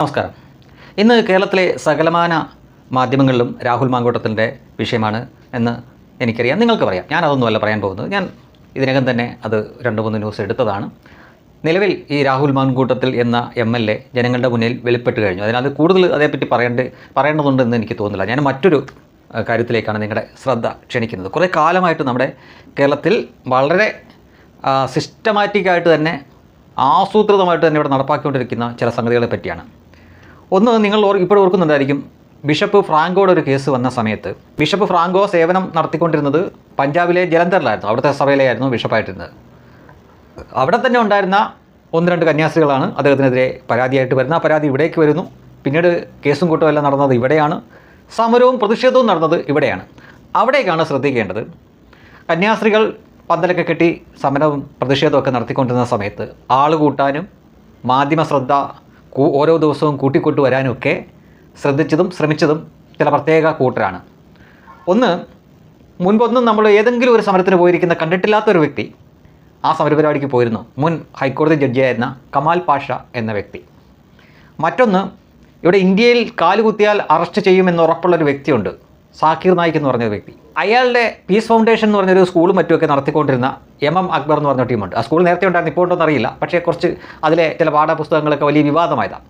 നമസ്കാരം. ഇന്ന് കേരളത്തിലെ സകലമാന മാധ്യമങ്ങളിലും രാഹുൽ മാങ്കോട്ടത്തിന്റെ വിഷയമാണ് എന്ന് എനിക്കറിയാം. നിങ്ങൾക്ക് പറയാം. ഞാൻ അതൊന്നുമല്ല പറയാൻ പോകുന്നത്. ഞാൻ ഇതിനകം തന്നെ അത് രണ്ട് മൂന്ന് ന്യൂസ് എടുത്തതാണ്. നിലവിൽ ഈ രാഹുൽ മാൻകൂട്ടത്തിൽ എന്ന എം എൽ എ ജനങ്ങളുടെ മുന്നിൽ വെളിപ്പെട്ട് കഴിഞ്ഞു. അതിനാൽ കൂടുതൽ അതേപ്പറ്റി പറയേണ്ട പറയേണ്ടതുണ്ടെന്ന് എനിക്ക് തോന്നുന്നില്ല. ഞാൻ മറ്റൊരു കാര്യത്തിലേക്കാണ് നിങ്ങളുടെ ശ്രദ്ധ ക്ഷണിക്കുന്നത്. കുറേ കാലമായിട്ട് നമ്മുടെ കേരളത്തിൽ വളരെ സിസ്റ്റമാറ്റിക്കായിട്ട് തന്നെ ആസൂത്രിതമായിട്ട് തന്നെ ഇവിടെ നടപ്പാക്കിക്കൊണ്ടിരിക്കുന്ന ചില സംഗതികളെ പറ്റിയാണ്. ഒന്ന് നിങ്ങൾ ഓർ ഇപ്പോൾ ഓർക്കുന്നുണ്ടായിരിക്കും. ബിഷപ്പ് ഫ്രാങ്കോയുടെ ഒരു കേസ് വന്ന സമയത്ത്. ബിഷപ്പ് ഫ്രാങ്കോ സേവനം നടത്തിക്കൊണ്ടിരുന്നത് പഞ്ചാബിലെ ജലന്ധറിലായിരുന്നു. അവിടുത്തെ സഭയിലായിരുന്നു ബിഷപ്പായിട്ടിരുന്നത്. അവിടെ തന്നെ ഉണ്ടായിരുന്ന ഒന്ന് രണ്ട് കന്യാസ്ത്രീകളാണ് അദ്ദേഹത്തിനെതിരെ പരാതിയായിട്ട് വരുന്ന ആ പരാതി ഇവിടേക്ക് വരുന്നു. പിന്നീട് കേസും കൂട്ടും എല്ലാം നടന്നത് ഇവിടെയാണ്. സമരവും പ്രതിഷേധവും നടന്നത് ഇവിടെയാണ്. അവിടേക്കാണ് ശ്രദ്ധിക്കേണ്ടത്. കന്യാസ്ത്രീകൾ പന്തലൊക്കെ കെട്ടി സമരവും പ്രതിഷേധമൊക്കെ നടത്തിക്കൊണ്ടിരുന്ന സമയത്ത് ആൾ കൂട്ടാനും മാധ്യമ ശ്രദ്ധ ഓരോ ദിവസവും കൂട്ടിക്കൊണ്ടു വരാനൊക്കെ ശ്രദ്ധിച്ചതും ശ്രമിച്ചതും ചില പ്രത്യേക കൂട്ടരാണ്. ഒന്ന് മുൻപൊന്നും നമ്മൾ ഏതെങ്കിലും ഒരു സമരത്തിന് പോയിരിക്കുന്ന കണ്ടിട്ടില്ലാത്ത ഒരു വ്യക്തി ആ സമരപരിപാടിക്ക് പോയിരുന്നു. മുൻ ഹൈക്കോടതി ജഡ്ജിയായിരുന്ന കമാൽ പാഷ എന്ന വ്യക്തി. മറ്റൊന്ന് ഇവിടെ ഇന്ത്യയിൽ കാലുകുത്തിയാൽ അറസ്റ്റ് ചെയ്യുമെന്ന് ഉറപ്പുള്ളൊരു വ്യക്തിയുണ്ട്. സാക്കിർ നായിക് എന്ന് പറഞ്ഞൊരു വ്യക്തി. അയാളുടെ പീസ് ഫൗണ്ടേഷൻ എന്ന് പറഞ്ഞൊരു സ്കൂളും മറ്റുമൊക്കെ നടത്തിക്കൊണ്ടിരുന്ന എം എം അക്ബർ എന്ന് പറഞ്ഞ ടീമുണ്ട്. ആ സ്കൂൾ നേരത്തെ ഉണ്ടായിരുന്നു ഇപ്പോൾ ഉണ്ടോ അറിയില്ല. പക്ഷേ കുറച്ച് അതിലെ ചില പാഠപുസ്തകങ്ങളൊക്കെ വലിയ വിവാദമായതാണ്.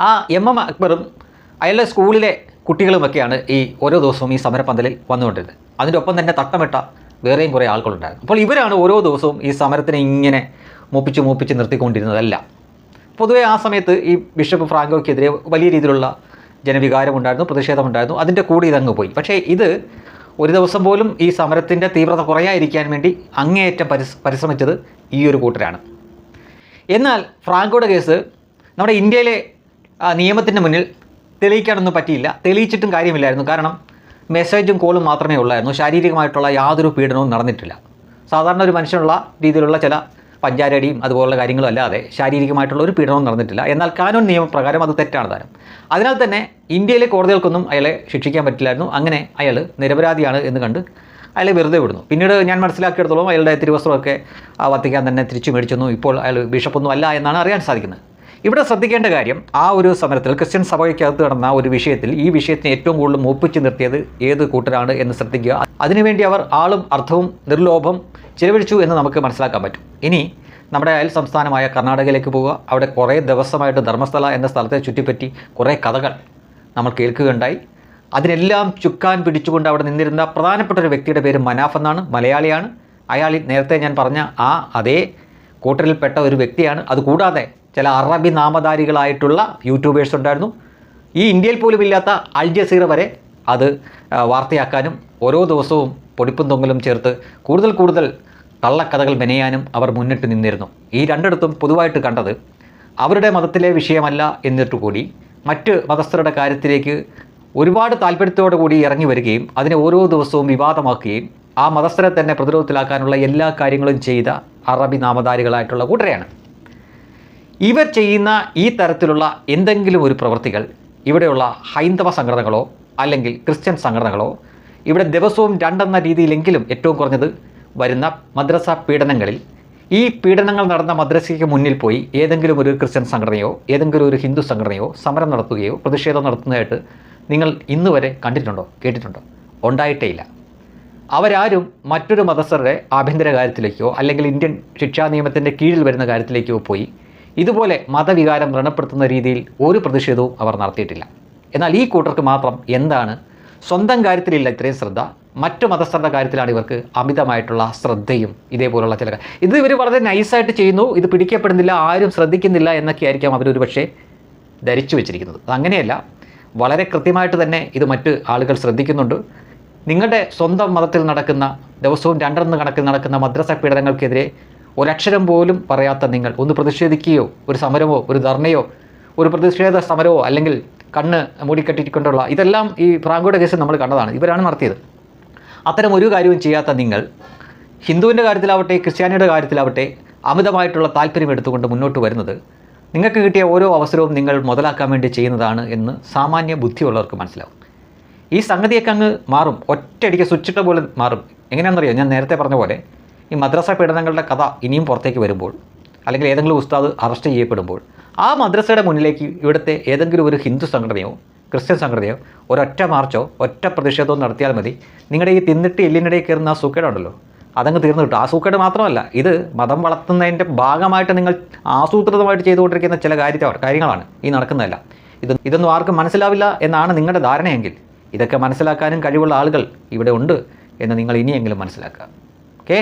ആ എം എം അക്ബറും അയാളുടെ സ്കൂളിലെ കുട്ടികളുമൊക്കെയാണ് ഈ ഓരോ ദിവസവും ഈ സമരപന്തലിൽ വന്നുകൊണ്ടിരുന്നത്. അതിന്റെ ഒപ്പം തന്നെ തട്ടമിട്ട വേറെയും കുറേ ആളുകളുണ്ടായിരുന്നു അപ്പോൾ ഇവരാണ് ഓരോ ദിവസവും ഈ സമരത്തിനെ ഇങ്ങനെ മൂപ്പിച്ച് മൂപ്പിച്ച് നിർത്തിക്കൊണ്ടിരുന്നതല്ല. പൊതുവേ ആ സമയത്ത് ഈ ബിഷപ്പ് ഫ്രാങ്കോയ്ക്കെതിരെ വലിയ രീതിയിലുള്ള ജനവികാരമുണ്ടായിരുന്നു പ്രതിഷേധമുണ്ടായിരുന്നു അതിന്റെ കൂടെ ഇതങ്ങ് പോയി. പക്ഷേ ഇത് ഒരു ദിവസം പോലും ഈ സമരത്തിന്റെ തീവ്രത കുറയാതിരിക്കാൻ വേണ്ടി അങ്ങേയറ്റം പരിസ് പരിശ്രമിച്ചത് ഈ ഒരു കൂട്ടരാണ്. എന്നാൽ ഫ്രാങ്കോയുടെ കേസ് നമ്മുടെ ഇന്ത്യയിലെ നിയമത്തിന്റെ മുന്നിൽ തെളിയിക്കാനൊന്നും പറ്റിയില്ല. തെളിയിച്ചിട്ടും കാര്യമില്ലായിരുന്നു. കാരണം മെസ്സേജും കോളും മാത്രമേ ഉള്ളായിരുന്നു. ശാരീരികമായിട്ടുള്ള യാതൊരു പീഡനവും നടന്നിട്ടില്ല. സാധാരണ ഒരു മനുഷ്യനുള്ള രീതിയിലുള്ള ചില പഞ്ചാരടിയും അതുപോലുള്ള കാര്യങ്ങളും അല്ലാതെ ശാരീരികമായിട്ടുള്ള ഒരു പീഡനവും നടന്നിട്ടില്ല. എന്നാൽ കാനൂൺ നിയമപ്രകാരം അത് തെറ്റാണ് താരം. അതിനാൽ തന്നെ ഇന്ത്യയിലെ കോടതികൾക്കൊന്നും അയാളെ ശിക്ഷിക്കാൻ പറ്റില്ലായിരുന്നു. അങ്ങനെ അയാൾ നിരപരാധിയാണ് എന്ന് കണ്ട് അയാളെ വെറുതെ വിടുന്നു. പിന്നീട് ഞാൻ മനസ്സിലാക്കിയെടുത്തോളം അയാളുടെ തിരുവസ്ത്രമൊക്കെ വത്തിക്കാൻ തന്നെ തിരിച്ചു മേടിച്ചൊന്നും. ഇപ്പോൾ അയാൾ ബിഷപ്പൊന്നും അല്ല എന്നാണ് അറിയാൻ സാധിക്കുന്നത്. ഇവിടെ ശ്രദ്ധിക്കേണ്ട കാര്യം ആ ഒരു സമരത്തിൽ ക്രിസ്ത്യൻ സഭയ്ക്കകത്ത് നടന്ന ഒരു വിഷയത്തിൽ ഈ വിഷയത്തിന് ഏറ്റവും കൂടുതൽ മൂപ്പിച്ച് നിർത്തിയത് ഏത് കൂട്ടരാണ് എന്ന് ശ്രദ്ധിക്കുക. അതിനുവേണ്ടി അവർ ആളും അർത്ഥവും നിർലോഭം ചിലവഴിച്ചു എന്ന് നമുക്ക് മനസ്സിലാക്കാൻ പറ്റും. ഇനി നമ്മുടെ അയൽ സംസ്ഥാനമായ കർണാടകയിലേക്ക് പോവുക. അവിടെ കുറേ ദിവസമായിട്ട് ധർമ്മസ്ഥല എന്ന സ്ഥലത്തെ ചുറ്റിപ്പറ്റി കുറേ കഥകൾ നമ്മൾ കേൾക്കുകയുണ്ടായി. അതിനെല്ലാം ചുക്കാൻ പിടിച്ചുകൊണ്ട് അവിടെ നിന്നിരുന്ന പ്രധാനപ്പെട്ട ഒരു വ്യക്തിയുടെ പേര് മനാഫ് എന്നാണ് മലയാളിയാണ്. അയാൾ നേരത്തെ ഞാൻ പറഞ്ഞ ആ അതേ കൂട്ടരിൽപ്പെട്ട ഒരു വ്യക്തിയാണ്. അതുകൂടാതെ ചില അറബി നാമധാരികളായിട്ടുള്ള യൂട്യൂബേഴ്സ് ഉണ്ടായിരുന്നു. ഈ ഇന്ത്യയിൽ പോലും ഇല്ലാത്ത അൽ ജസീറ വരെ അത് വാർത്തയാക്കാനും ഓരോ ദിവസവും പൊടിപ്പും തൊങ്ങലും ചേർത്ത് കൂടുതൽ കൂടുതൽ കള്ളക്കഥകൾ മെനയാനും അവർ മുന്നിട്ട് നിന്നിരുന്നു. ഈ രണ്ടിടത്തും പൊതുവായിട്ട് കണ്ടത് അവരുടെ മതത്തിലെ വിഷയമല്ല എന്നിട്ട് കൂടി മറ്റ് മതസ്ഥരുടെ കാര്യത്തിലേക്ക് ഒരുപാട് താല്പര്യത്തോടു കൂടി ഇറങ്ങി വരികയും അതിനെ ഓരോ ദിവസവും വിവാദമാക്കുകയും ആ മതസ്ഥരെ തന്നെ പ്രതിരോധത്തിലാക്കാനുള്ള എല്ലാ കാര്യങ്ങളും ചെയ്ത അറബി നാമധാരികളായിട്ടുള്ള കൂട്ടരെയാണ്. ഇവർ ചെയ്യുന്ന ഈ തരത്തിലുള്ള എന്തെങ്കിലും ഒരു പ്രവൃത്തികൾ ഇവിടെയുള്ള ഹൈന്ദവ സംഘടനകളോ അല്ലെങ്കിൽ ക്രിസ്ത്യൻ സംഘടനകളോ ഇവിടെ ദിവസവും രണ്ടെന്ന രീതിയിലെങ്കിലും ഏറ്റവും കുറഞ്ഞത് വരുന്ന മദ്രസ പീഡനങ്ങളിൽ ഈ പീഡനങ്ങൾ നടന്ന മദ്രസയ്ക്ക് മുന്നിൽ പോയി ഏതെങ്കിലും ഒരു ക്രിസ്ത്യൻ സംഘടനയോ ഏതെങ്കിലും ഒരു ഹിന്ദു സംഘടനയോ സമരം നടത്തുകയോ പ്രതിഷേധം നടത്തുന്നതായിട്ട് നിങ്ങൾ ഇന്ന് വരെ കണ്ടിട്ടുണ്ടോ? കേട്ടിട്ടുണ്ടോ? ഉണ്ടായിട്ടേ ഇല്ല അവരാരും മറ്റൊരു മതസ്ഥരുടെ ആഭ്യന്തര കാര്യത്തിലേക്കോ അല്ലെങ്കിൽ ഇന്ത്യൻ ശിക്ഷാ നിയമത്തിന്റെ കീഴിൽ വരുന്ന കാര്യത്തിലേക്കോ പോയി ഇതുപോലെ മതവികാരം വ്രണപ്പെടുത്തുന്ന രീതിയിൽ ഒരു പ്രതിഷേധവും അവർ നടത്തിയിട്ടില്ല. എന്നാൽ ഈ കൂട്ടർക്ക് മാത്രം എന്താണ്? സ്വന്തം കാര്യത്തിലില്ല ഇത്രയും ശ്രദ്ധ. മറ്റു മതസ്ഥരുടെ കാര്യത്തിലാണ് ഇവർക്ക് അമിതമായിട്ടുള്ള ശ്രദ്ധയും ഇതേപോലുള്ള ചില ഇത് ഇവർ വളരെ നൈസായിട്ട് ചെയ്യുന്നു. ഇത് പിടിക്കപ്പെടുന്നില്ല ആരും ശ്രദ്ധിക്കുന്നില്ല എന്നൊക്കെ ആയിരിക്കാം അവരൊരു പക്ഷേ ധരിച്ചു വെച്ചിരിക്കുന്നത്. അങ്ങനെയല്ല. വളരെ കൃത്യമായിട്ട് തന്നെ ഇത് മറ്റ് ആളുകൾ ശ്രദ്ധിക്കുന്നുണ്ട്. നിങ്ങളുടെ സ്വന്തം മതത്തിൽ നടക്കുന്ന ദിവസവും രണ്ടെണ്ണം കണക്കിൽ നടക്കുന്ന മദ്രസ പീഡനങ്ങൾക്കെതിരെ ഒരക്ഷരം പോലും പറയാത്ത നിങ്ങൾ ഒന്ന് പ്രതിഷേധിക്കുകയോ ഒരു സമരമോ ഒരു ധർണയോ ഒരു പ്രതിഷേധ സമരമോ അല്ലെങ്കിൽ കണ്ണ് മൂടിക്കെട്ടിക്കൊണ്ടുള്ള ഇതെല്ലാം ഈ ഫ്രാങ്കോയുടെ കേസിൽ നമ്മൾ കണ്ടതാണ്. ഇവരാണ് നടത്തിയത്. അത്തരം ഒരു കാര്യവും ചെയ്യാത്ത നിങ്ങൾ ഹിന്ദുവിന്റെ കാര്യത്തിലാവട്ടെ ക്രിസ്ത്യാനിയുടെ കാര്യത്തിലാവട്ടെ അമിതമായിട്ടുള്ള താല്പര്യം എടുത്തുകൊണ്ട് മുന്നോട്ട് വരുന്നത് നിങ്ങൾക്ക് കിട്ടിയ ഓരോ അവസരവും നിങ്ങൾ മുതലാക്കാൻ വേണ്ടി ചെയ്യുന്നതാണ് എന്ന് സാമാന്യ ബുദ്ധിയുള്ളവർക്ക് മനസ്സിലാവും. ഈ സംഗതിയൊക്കെ അങ്ങ് മാറും. ഒറ്റയടിക്ക് സ്വിച്ചിട്ട പോലെ മാറും. എങ്ങനെയാണെന്നറിയോ? ഞാൻ നേരത്തെ പറഞ്ഞ പോലെ ഈ മദ്രസ പീഡനങ്ങളുടെ കഥ ഇനിയും പുറത്തേക്ക് വരുമ്പോൾ അല്ലെങ്കിൽ ഏതെങ്കിലും ഉസ്താദ് അറസ്റ്റ് ചെയ്യപ്പെടുമ്പോൾ ആ മദ്രസയുടെ മുന്നിലേക്ക് ഇവിടുത്തെ ഏതെങ്കിലും ഒരു ഹിന്ദു സംഘടനയോ ക്രിസ്ത്യൻ സംഘടനയോ ഒരൊറ്റ മാർച്ചോ ഒറ്റ പ്രതിഷേധവും നടത്തിയാൽ മതി. നിങ്ങളുടെ ഈ തിന്നിട്ട് എല്ലിനിടയിൽ കയറുന്ന ആ സൂക്കേടുണ്ടല്ലോ അതങ്ങ് തീർന്നു കിട്ടും. ആ സൂക്കേട് മാത്രമല്ല ഇത് മതം വളർത്തുന്നതിന്റെ ഭാഗമായിട്ട് നിങ്ങൾ ആസൂത്രിതമായിട്ട് ചെയ്തുകൊണ്ടിരിക്കുന്ന ചില കാര്യത്തെ കാര്യങ്ങളാണ് ഈ നടക്കുന്നതല്ല. ഇത് ഇതൊന്നും ആർക്കും മനസ്സിലാവില്ല എന്നാണ് നിങ്ങളുടെ ധാരണയെങ്കിൽ ഇതൊക്കെ മനസ്സിലാക്കാനും കഴിവുള്ള ആളുകൾ ഇവിടെ ഉണ്ട് എന്ന് നിങ്ങൾ ഇനിയെങ്കിലും മനസ്സിലാക്കുക. ഓക്കേ?